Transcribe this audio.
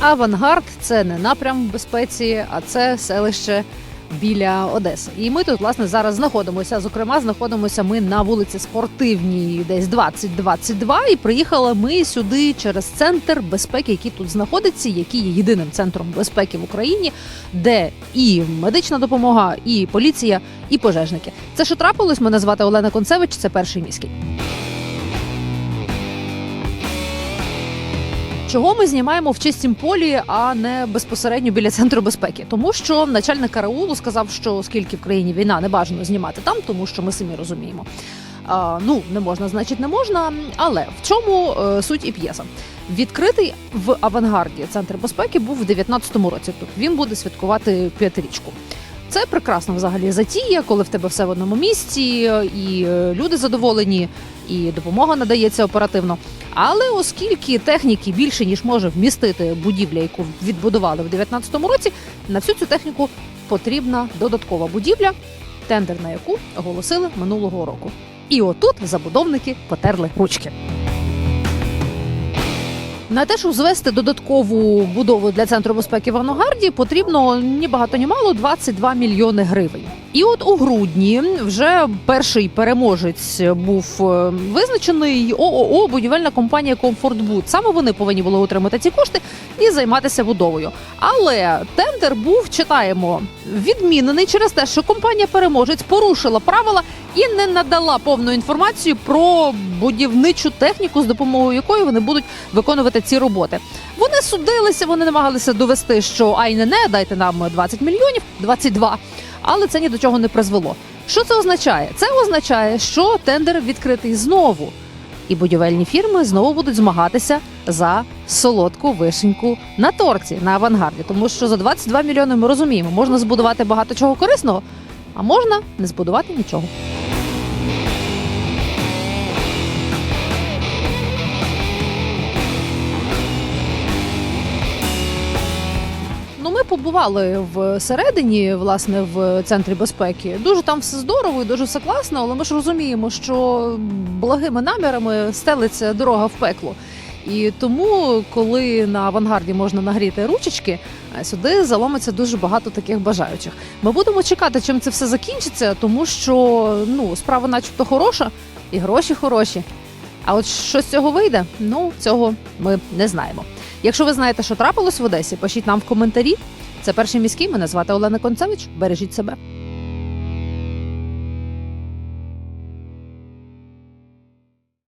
Авангард це не напрям в безпеці, а це селище біля Одеси. І ми тут власне зараз знаходимося. Зокрема, знаходимося ми на вулиці Спортивній, десь 20-22. І приїхали ми сюди через центр безпеки, який тут знаходиться, який є єдиним центром безпеки в Україні, де і медична допомога, і поліція, і пожежники. Це що трапилось? Мене звати Олена Концевич. Це перший міський. Чого ми знімаємо в чистім полі, а не безпосередньо біля центру безпеки? Тому що начальник караулу сказав, що оскільки в країні війна не бажано знімати там, тому що ми самі розуміємо. А, ну не можна, значить, не можна. Але в чому е, суть і п'єса? Відкритий в авангарді центр безпеки був в 19-му році. Тобто він буде святкувати п'ятирічку. Це прекрасна взагалі затія, коли в тебе все в одному місці, і е, люди задоволені, і допомога надається оперативно. Але оскільки техніки більше ніж може вмістити будівля, яку відбудували в 2019 році, на всю цю техніку потрібна додаткова будівля, тендер на яку оголосили минулого року. І отут забудовники потерли ручки. На те, щоб звести додаткову будову для центру безпеки в Авангарді, потрібно ні багато ні мало 22 мільйони гривень. І от у грудні вже перший переможець був е, визначений ООО будівельна компанія Комфортбуд. Саме вони повинні були отримати ці кошти і займатися будовою. Але тендер був читаємо відмінений через те, що компанія переможець порушила правила і не надала повну інформацію про будівничу техніку, з допомогою якої вони будуть виконувати ці роботи. Вони судилися, вони намагалися довести, що ай не дайте нам 20 мільйонів, 22, але це ні до чого не призвело. Що це означає? Це означає, що тендер відкритий знову, і будівельні фірми знову будуть змагатися за солодку вишеньку на торті на авангарді. Тому що за 22 мільйони ми розуміємо, можна збудувати багато чого корисного, а можна не збудувати нічого. Побували всередині, власне, в центрі безпеки. Дуже там все здорово, і дуже все класно, але ми ж розуміємо, що благими намірами стелиться дорога в пекло. І тому, коли на авангарді можна нагріти ручечки, сюди заломиться дуже багато таких бажаючих. Ми будемо чекати, чим це все закінчиться, тому що ну справа, начебто, хороша, і гроші хороші. А от що з цього вийде, ну цього ми не знаємо. Якщо ви знаєте, що трапилось в Одесі, пишіть нам в коментарі. Це перший міський. Мене звати Олена Концевич. Бережіть себе.